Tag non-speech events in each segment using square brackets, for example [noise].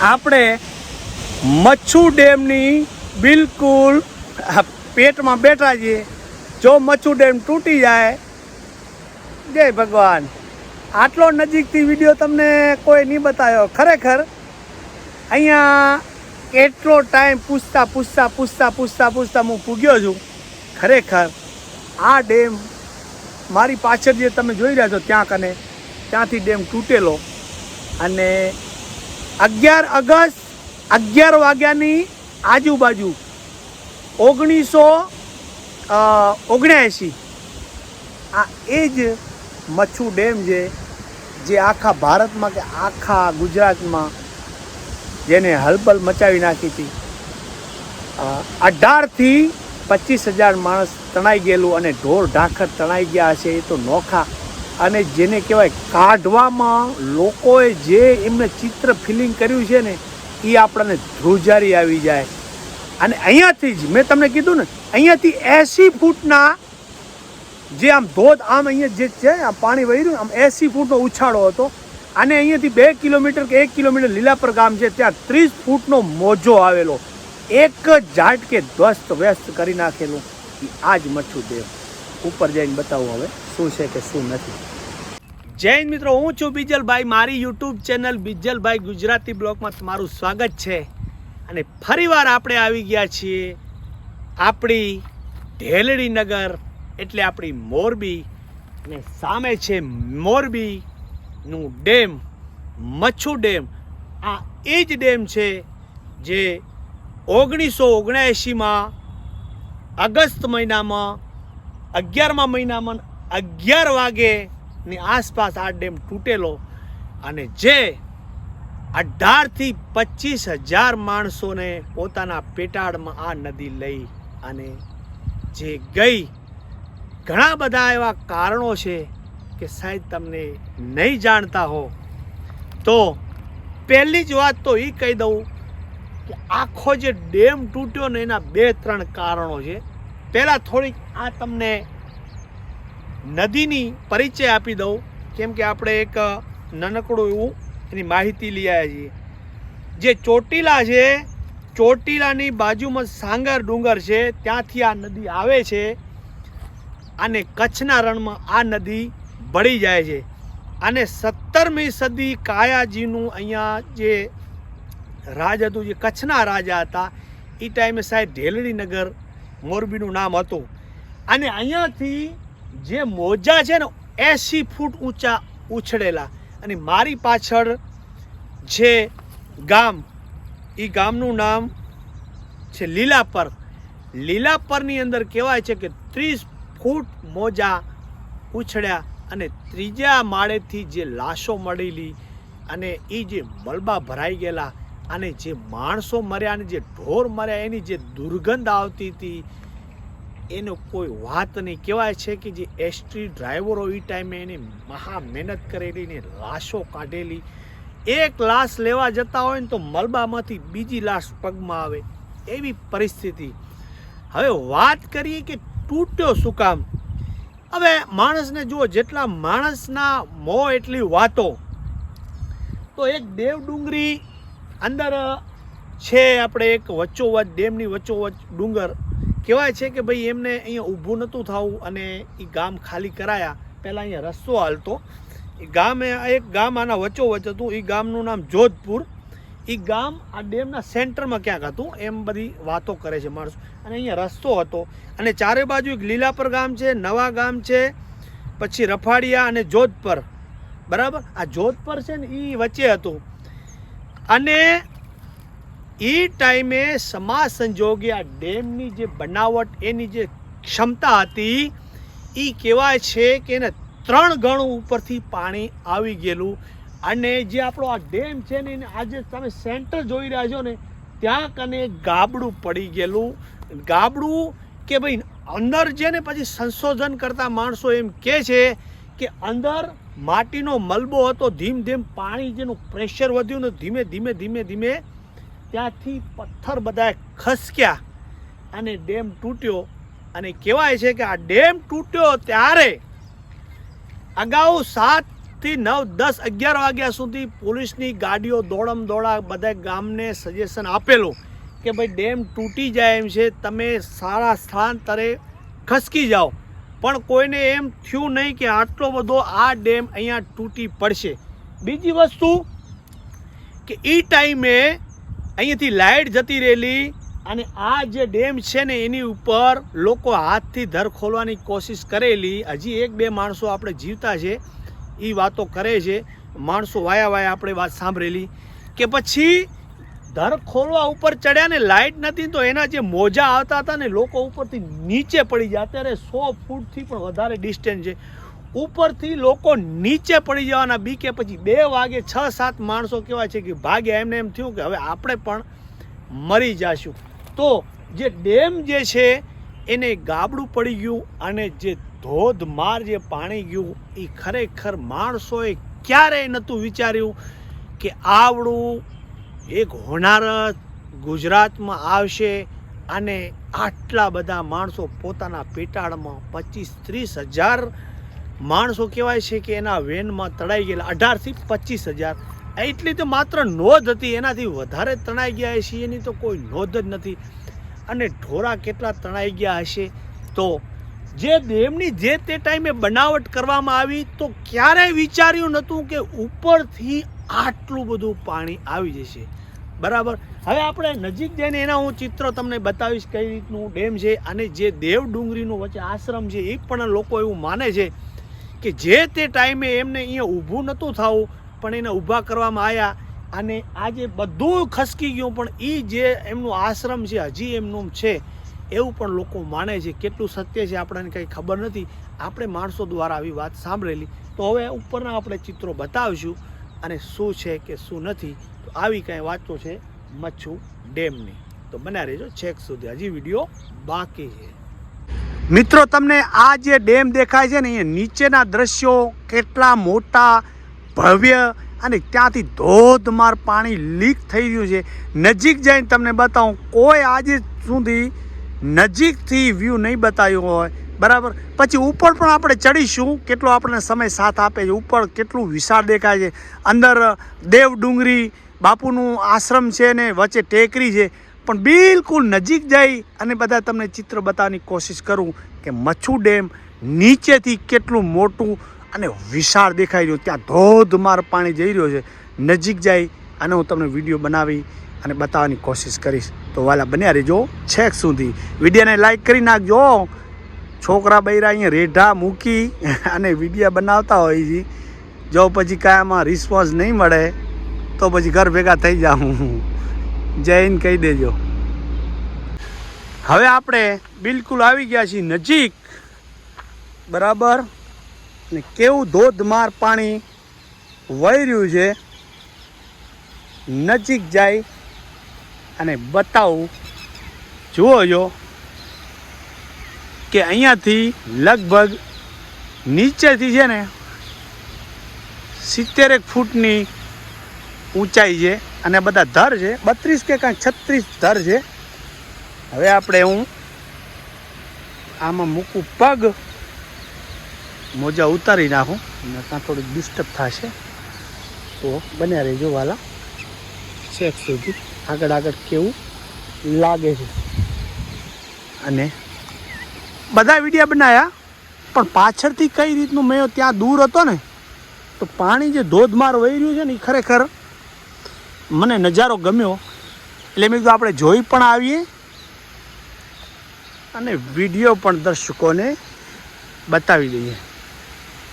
આપણે મચ્છુ ડેમની બિલકુલ પેટમાં બેઠા છીએ. જો મચ્છુ ડેમ તૂટી જાય, જય ભગવાન. આટલો નજીકથી વીડિયો તમને કોઈ નહીં બતાવ્યો. ખરેખર, અહીંયા એટલો ટાઈમ પૂછતા પૂછતા પૂછતા પૂછતા પૂછતા હું પૂગ્યો છું. ખરેખર, આ ડેમ મારી પાછળ જે તમે જોઈ રહ્યા છો, ત્યાં કને, ત્યાંથી ડેમ તૂટેલો. અને અગિયાર ઓગસ્ટ અગિયાર વાગ્યાની આજુબાજુ, ઓગણીસો ઓગણ્યાએંસી આ એ જ મચ્છુ ડેમ છે, જે આખા ભારતમાં કે આખા ગુજરાતમાં જેને હલબલ મચાવી નાખી હતી. અઢારથી પચીસ હજાર માણસ તણાઈ ગયેલું અને ઢોર ઢાંખર તણાઈ ગયા હશે એ તો નોખા. અને જેને કહેવાય કાઢવામાં લોકોએ જે એમને ચિત્ર ફિલિંગ કર્યું છે ને એ આપણને ધ્રુજારી આવી જાય. અને અહીંયાથી જ મેં તમને કીધું ને, અહીંયાથી એંસી ફૂટના જે આમ ધોધ, આમ અહીંયા જે છે, આ પાણી વહી રહ્યું આમ એંસી ફૂટનો ઉછાળો હતો. અને અહીંયાથી બે કિલોમીટર કે એક કિલોમીટર લીલાપર ગામ છે, ત્યાં ત્રીસ ફૂટનો મોજો આવેલો. એક જ ઝાટકે ધ્વસ્ત વ્યસ્ત કરી નાખેલું. આ જ મચ્છુ દેવ ઉપર જઈને બતાવું હવે, શું છે કે શું નથી. જૈન મિત્રો, હું છું બીજલભાઈ. મારી યુટ્યુબ ચેનલ બીજલભાઈ ગુજરાતી બ્લોગમાં તમારું સ્વાગત છે. અને ફરીવાર આપણે આવી ગયા છીએ આપણી ઢેલડી નગર, એટલે આપણી મોરબી. અને સામે છે મોરબીનું ડેમ, મચ્છુ ડેમ. આ એ જ ડેમ છે જે ઓગણીસો ઓગણએંશીમાં અગસ્ત મહિનામાં, અગિયારમા મહિનામાં અગિયાર વાગેની આસપાસ આ ડેમ તૂટેલો અને જે અઢારથી પચીસ હજાર માણસોને પોતાના પેટાળમાં આ નદી લઈ અને જે ગઈ ઘણા બધા એવા કારણો છે કે સાહેબ તમને નહીં જાણતા હો. તો પહેલી જ વાત તો એ કહી દઉં કે આખો જે ડેમ તૂટ્યો ને એના બે ત્રણ કારણો છે. પહેલાં થોડીક આ તમને નદીની પરિચય આપી દઉં. કેમ કે આપણે એક નાનકડું એવું એની માહિતી લઈ આવ્યા છીએ. જે ચોટીલા છે, ચોટીલાની બાજુમાં સાંગર ડુંગર છે, ત્યાંથી આ નદી આવે છે અને કચ્છના રણમાં આ નદી ભળી જાય છે. અને સત્તરમી સદી કાયાજીનું અહીંયા જે રાજ હતું, જે કચ્છના રાજા હતા એ ટાઈમે સાહેબ ઢેલડી નગર મોરબીનું નામ હતું. અને અહીંયાથી જે મોજા છે ને એંસી ફૂટ ઊંચા ઉછળેલા. અને મારી પાછળ જે ગામ એ ગામનું નામ છે લીલાપર. લીલાપરની અંદર કહેવાય છે કે ત્રીસ ફૂટ મોજા ઉછળ્યા અને ત્રીજા માળેથી જે લાશો મળેલી અને એ જે મલબા ભરાઈ ગયેલા અને જે માણસો મર્યા અને જે ઢોર મર્યા, એની જે દુર્ગંધ આવતી હતી એનો કોઈ વાત નહીં. કહેવાય છે કે જે એસટી ડ્રાઈવરો એ ટાઈમે એની મહા મહેનત કરેલી ને લાશો કાઢેલી. એક લાશ લેવા જતા હોય ને તો મલબામાંથી બીજી લાશ પગમાં આવે એવી પરિસ્થિતિ. હવે વાત કરીએ કે તૂટ્યો શું કામ? હવે માણસને જુઓ, જેટલા માણસના મોં એટલી વાતો. તો એક દેવડુંગરી અંદર છે આપણે એક વચ્ચોવચ, ડેમની વચ્ચોવચ ડુંગર. કહેવાય છે કે ભાઈ એમને અહીંયા ઊભું નહોતું થવું અને એ ગામ ખાલી કરાયા. પહેલાં અહીંયા રસ્તો હાલતો. એ ગામે એક ગામ આના વચ્ચોવચ હતું. એ ગામનું નામ જોધપુર. એ ગામ આ ડેમના સેન્ટરમાં ક્યાંક હતું. એમ બધી વાતો કરે છે માણસો. અને અહીંયા રસ્તો હતો. અને ચારે બાજુ એક લીલાપર ગામ છે, નવા ગામ છે, પછી રફાડિયા અને જોધપર. બરાબર? આ જોધપર છે ને એ વચ્ચે હતું. અને એ ટાઈમે સમાજ સંજોગે આ ડેમની જે બનાવટ, એની જે ક્ષમતા હતી એ કહેવાય છે કે એને ત્રણ ગણું ઉપરથી પાણી આવી ગયેલું. અને જે આપણો આ ડેમ છે ને, એને આજે તમે સેન્ટર જોઈ રહ્યા છો ને, ત્યાં કને ગાબડું પડી ગયેલું. ગાબડું કે ભાઈ અંદર છે ને પછી સંશોધન કરતા માણસો એમ કહે છે કે અંદર માટીનો મલબો હતો, ધીમ ધીમ પાણી જેનું પ્રેશર વધ્યું ને ધીમે ધીમે ધીમે ધીમે ત્યાંથી પથ્થર બધા ખસક્યા અને ડેમ તૂટ્યો. અને કહેવાય છે કે આ ડેમ તૂટ્યો ત્યારે અગાઉ સાત આઠથી નવ, દસ, અગિયાર વાગ્યા સુધી પોલીસની ગાડીઓ દોડમ દોડા બધા ગામને સજેશન આપેલું કે ભાઈ ડેમ તૂટી જાય એમ છે, તમે સારા સ્થળાંતરે ખસકી જાઓ. પણ કોઈને એમ થયું નહીં કે આટલો બધો આ ડેમ અહીંયા તૂટી પડશે. બીજી વસ્તુ કે એ ટાઈમે અહીંયાથી લાઇટ જતી રહેલી અને આ જે ડેમ છે ને એની ઉપર લોકો હાથથી ધર ખોલવાની કોશિશ કરેલી. હજી એક બે માણસો આપણે જીવતા છે, એ વાતો કરે છે. માણસો વાયા વાયા આપણે વાત સાંભળેલી કે પછી ધર ખોલવા ઉપર ચડ્યા ને લાઇટ નથી તો એના જે મોજા આવતા હતા ને લોકો ઉપરથી નીચે પડી જાય અત્યારે સો ફૂટથી પણ વધારે ડિસ્ટન્સ છે. ઉપરથી લોકો નીચે પડી જવાના બી કે પછી બે વાગે છ, સાત માણસો કેવા છે કે ભાગ્યા એમને એમ થયું કે હવે આપણે પણ મરી જશું. તો જે ડેમ જે છે, એને ગાબડું પડી ગયું અને જે ધોધમાર જે પાણી ગયું એ ખરેખર માણસોએ ક્યારેય નહોતું વિચાર્યું કે આવડું એક હોનારત ગુજરાતમાં આવશે અને આટલા બધા માણસો પોતાના પેટાળમાં પચીસ, ત્રીસ હજાર માણસો કહેવાય છે કે એના વેનમાં તણાઈ ગયેલા અઢારથી પચીસ હજાર. એટલી તો માત્ર નોંધ હતી, એનાથી વધારે તણાઈ ગયા હશે, એની તો કોઈ નોંધ જ નથી. અને ઢોરા કેટલા તણાઈ ગયા હશે? તો જે ડેમની જે તે ટાઈમે બનાવટ કરવામાં આવી, તો ક્યારેય વિચાર્યું નહોતું કે ઉપરથી આટલું બધું પાણી આવી જશે. બરાબર? હવે આપણે નજીક જઈને એના હું ચિત્ર તમને બતાવીશ કઈ રીતનું ડેમ છે અને જે દેવ ડુંગરીનું વચ્ચે આશ્રમ છે, એ પણ લોકો એવું માને છે કે જે તે ટાઈમે એમને અહીંયા ઊભું નહોતું થવું, પણ એને ઊભા કરવામાં આવ્યા અને આજે બધું ખસકી ગયું, પણ એ જે એમનું આશ્રમ છે, હજી એમનું છે, એવું પણ લોકો માને છે. કેટલું સત્ય છે આપણને કંઈ ખબર નથી. આપણે માણસો દ્વારા આવી વાત સાંભળેલી. તો હવે ઉપરના આપણે ચિત્રો બતાવીશું અને શું છે કે શું નથી. તો આવી કાંઈ વાતો છે મચ્છુ ડેમની. તો બન્યા રહેજો છેક સુધી. હજી વીડિયો બાકી છે. મિત્રો, તમને આ જે ડેમ દેખાય છે ને એ નીચેના દ્રશ્યો કેટલા મોટા, ભવ્ય અને ત્યાંથી ધોધમાર પાણી લીક થઈ રહ્યું છે. નજીક જઈને તમને બતાવું, કોઈ આજે સુધી નજીકથી વ્યૂ નહીં બતાવ્યું હોય. બરાબર? પછી ઉપર પણ આપણે ચડીશું, કેટલો આપણને સમય સાથ આપે છે, ઉપર કેટલું વિશાળ દેખાય છે. અંદર દેવ ડુંગરી બાપુનું આશ્રમ છે ને, વચ્ચે ટેકરી છે. પણ બિલકુલ નજીક જઈ અને બધા તમને ચિત્ર બતાવવાની કોશિશ કરું કે મચ્છુ ડેમ નીચેથી કેટલું મોટું અને વિશાળ દેખાઈ રહ્યું. ત્યાં ધોધમાર પાણી જઈ રહ્યો છે. નજીક જઈ અને હું તમને વીડિયો બનાવી અને બતાવવાની કોશિશ કરીશ. તો વાલા બન્યા રહેજો છેક સુધી. વિડીયોને લાઈક કરી નાખજો. છોકરા બૈરા અહીંયા રેઢા મૂકી અને વિડીયા બનાવતા હોય છે. જો પછી કાંઈ આમાં રિસ્પોન્સ નહીં મળે, તો પછી ઘર ભેગા થઈ જાઉં. જૈન કહી દેજો. હવે આપણે બિલકુલ આવી ગયા છીએ નજીક. બરાબર? ને કેવું ધોધમાર પાણી વહી રહ્યું છે. નજીક જાય અને બતાવું. જુઓ જો. કે અહીંયાથી લગભગ નીચેથી છે ને સિત્તેરેક ફૂટની ઊંચાઈ છે અને બધા ધર છે, બત્રીસ કે કાંઈ છત્રીસ ધર છે. હવે આપણે હું આમાં મૂકું પગ. મોજા ઉતારી નાખું અને ત્યાં થોડુંક ડિસ્ટર્બ થશે. તો બન્યા રહેજો વાલા. છેક સુધી આગળ આગળ કેવું લાગે છે. અને બધા વિડીયા બનાવ્યા પણ પાછળથી કઈ રીતનું મેં ત્યાં દૂર હતો ને, તો પાણી જે ધોધમાર વહી રહ્યું છે ને એ ખરેખર મને નજારો ગમ્યો એટલે મેં કીધું આપણે જોઈ પણ આવીએ અને વીડિયો પણ દર્શકોને બતાવી દઈએ.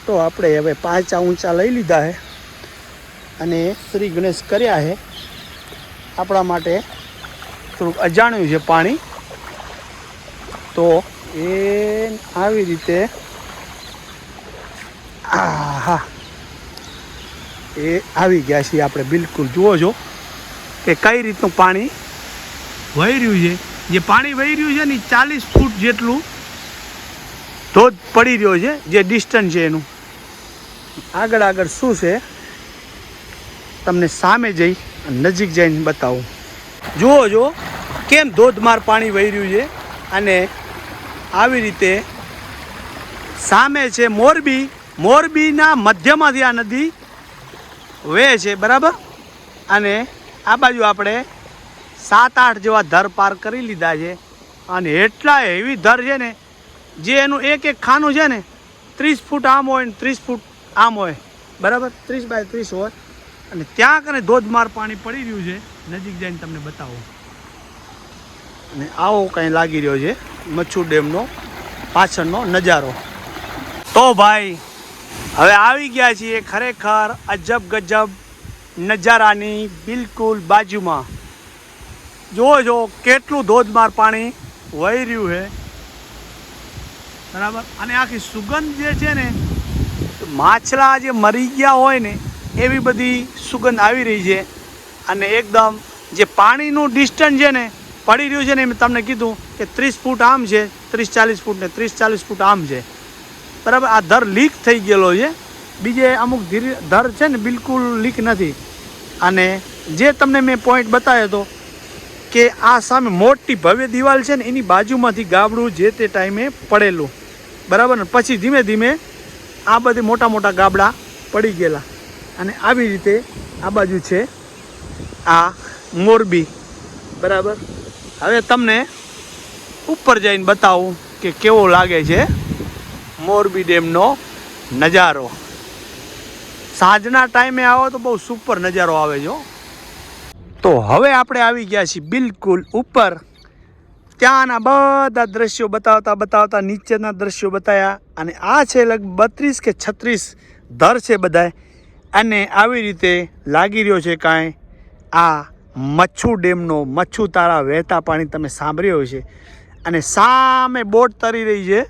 તો આપણે હવે પાંચા ઊંચા લઈ લીધા છે અને શ્રી ગણેશ કર્યા છે આપણા માટે થોડુંક અજાણ્યું છે પાણી. તો એ આવી રીતે હા એ આવી ગયા છીએ આપણે બિલકુલ. જુઓ છો કે કઈ રીતનું પાણી વહી રહ્યું છે? જે પાણી વહી રહ્યું છે ને ચાલીસ ફૂટ જેટલું ધોધ પડી રહ્યો છે, જે ડિસ્ટન્સ છે એનું. આગળ આગળ શું છે? તમને સામે જઈ નજીક જઈને બતાવું. જુઓ જો કેમ ધોધમાર પાણી વહી રહ્યું છે અને આવી રીતે સામે છે મોરબી. મોરબીના મધ્યમાંથી આ નદી વહે છે, બરાબર? અને આ બાજુ આપણે સાત આઠ જેવા ધર પાર કરી લીધા છે. અને એટલા એવી ધર છે ને, જે એનું એક એક ખાનું છે ને, ત્રીસ ફૂટ આમ હોય ને ત્રીસ ફૂટ આમ હોય. બરાબર? ત્રીસ બાય ત્રીસ હોય. અને ત્યાં કને ધોધમાર પાણી પડી રહ્યું છે. નજીક જઈને તમને બતાવો. અને આવો કંઈ લાગી રહ્યો છે મચ્છુ ડેમનો પાછળનો નજારો. તો ભાઈ, હવે આવી ગયા છીએ ખરેખર અજબ ગજબ નજારાની બિલકુલ બાજુમાં. જુઓ જો કેટલું ધોધમાર પાણી વહી રહ્યું છે. બરાબર? અને આખી સુગંધ જે છે ને, માછલા જે મરી ગયા હોય ને, એવી બધી સુગંધ આવી રહી છે. અને એકદમ જે પાણીનું ડિસ્ટન્સ છે ને, પડી રહ્યું છે ને, મેં તમને કીધું કે ત્રીસ ફૂટ આમ છે, ત્રીસ ચાલીસ ફૂટ ને ત્રીસ ચાલીસ ફૂટ આમ છે. બરાબર? આ ધર લીક થઈ ગયેલો છે. બીજે અમુક ધીરે ધર છે ને, બિલકુલ લીક નથી. અને જે તમને મેં પોઈન્ટ બતાવ્યો હતો કે આ સામે મોટી ભવ્ય દિવાલ છે ને એની બાજુમાંથી ગાબડું જે તે ટાઈમે પડેલું. બરાબર ને? પછી ધીમે ધીમે આ બધી મોટા મોટા ગાબડા પડી ગયેલા. અને આવી રીતે આ બાજુ છે આ મોરબી. બરાબર? હવે તમને ઉપર જઈને બતાવું કે કેવો લાગે છે મોરબી ડેમનો નજારો. સાંજના ટાઈમે આવો તો બહુ સુપર નજારો આવે છે તો હવે આપણે આવી ગયા છીએ બિલકુલ ઉપર. ત્યાંના બધા દ્રશ્યો બતાવતા બતાવતા નીચેના દ્રશ્યો બતાવ્યા અને આ છે લગભગ બત્રીસ કે છત્રીસ દર છે બધાય. અને આવી રીતે લાગી રહ્યો છે કાંઈ આ મચ્છુ ડેમનો મચ્છુ તારા વહેતા પાણી તમે સાંભળ્યો છે અને સામે બોટ તરી રહી છે.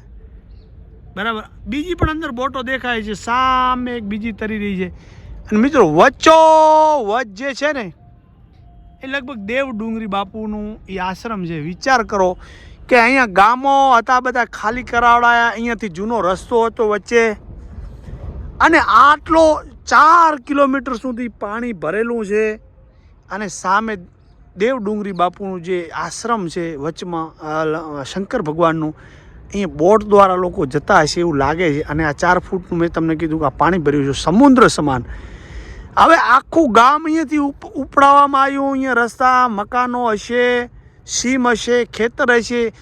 બરાબર? બીજી પણ અંદર બોટો દેખાય છે, સામે એક બીજી તરી રહી છે. અને મિત્રો, વચ્ચો વચ જે છે ને, એ લગભગ દેવ ડુંગરી બાપુનું એ આશ્રમ છે. વિચાર કરો કે અહીંયા ગામો હતા બધા ખાલી કરાવડાયા, અહીંયાથી જૂનો રસ્તો હતો વચ્ચે. અને આટલો ચાર કિલોમીટર સુધી પાણી ભરેલું છે અને સામે દેવ ડુંગરી બાપુનું જે આશ્રમ છે વચમાં શંકર ભગવાનનું અહીંયા બોટ દ્વારા લોકો જતા હશે એવું લાગે છે અને આ ચાર ફૂટનું મેં તમને કીધું કે આ પાણી ભર્યું છે, સમુદ્ર સમાન. હવે આખું ગામ અહીંયાથી ઉપ, ઉપડાવવામાં આવ્યું, અહીંયા રસ્તા, મકાનો હશે, સીમ હશે, ખેતર હશે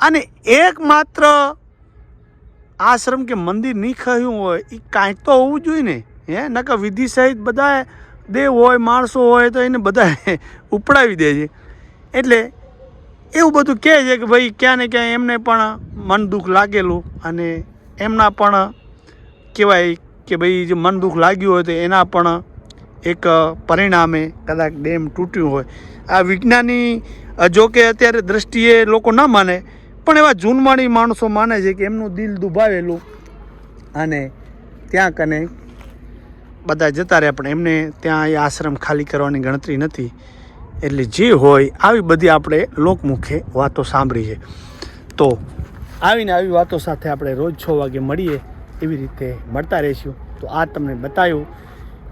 અને એકમાત્ર આશ્રમ કે મંદિર નહીં ખહ્યું હોય એ કાંઈક તો હોવું જોઈએ ને, હે? નકર વિધિ સહિત બધા દેવ હોય, માણસો હોય તો એને બધા [laughs] ઉપડાવી દે છે. એટલે એવું બધું કહે છે કે ભાઈ ક્યાં ને ક્યાં એમને પણ મન દુઃખ લાગેલું અને એમના પણ કહેવાય કે ભાઈ જે મન દુઃખ લાગ્યું હોય તો એના પણ એક પરિણામે કદાચ ડેમ તૂટ્યું હોય. આ વિજ્ઞાની જો કે અત્યારે દ્રષ્ટિએ લોકો ન માને, પણ એવા જૂનવાણી માણસો માને છે કે એમનું દિલ દુભાવેલું અને ત્યાં કને બધા જતા રહ્યા, પણ એમને ત્યાં એ આશ્રમ ખાલી કરવાની ગણતરી નથી. એટલે જે હોય આવી બધી આપણે લોકમુખે વાતો સાંભળી છે. તો આવીને આવી વાતો સાથે આપણે રોજ છ વાગે મળીએ એવી રીતે મળતા રહીશું. તો આ તમને બતાવ્યું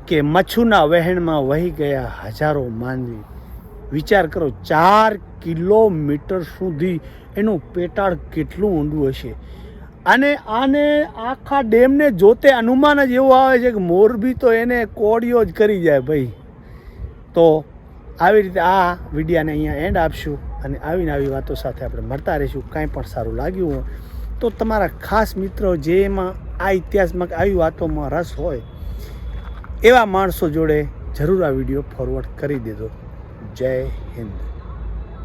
કે મચ્છુના વહેણમાં વહી ગયા હજારો માનવી. વિચાર કરો, ચાર કિલોમીટર સુધી એનું પેટાળ કેટલું ઊંડું હશે? અને આને આખા ડેમને જોતે અનુમાન જ એવું આવે છે કે મોરબી તો એને કોડિયો જ કરી જાય ભાઈ. તો આવી રીતે આ વિડીયાને અહીંયા એન્ડ આપશું અને આવીને આવી વાતો સાથે આપણે મળતા રહીશું. કાંઈ પણ સારું લાગ્યું હોય તો તમારા ખાસ મિત્રો જેમાં આ ઇતિહાસમાં આવી વાતોમાં રસ હોય એવા માણસો જોડે જરૂર આ વીડિયો ફોરવર્ડ કરી દેજો. જય હિન્દ.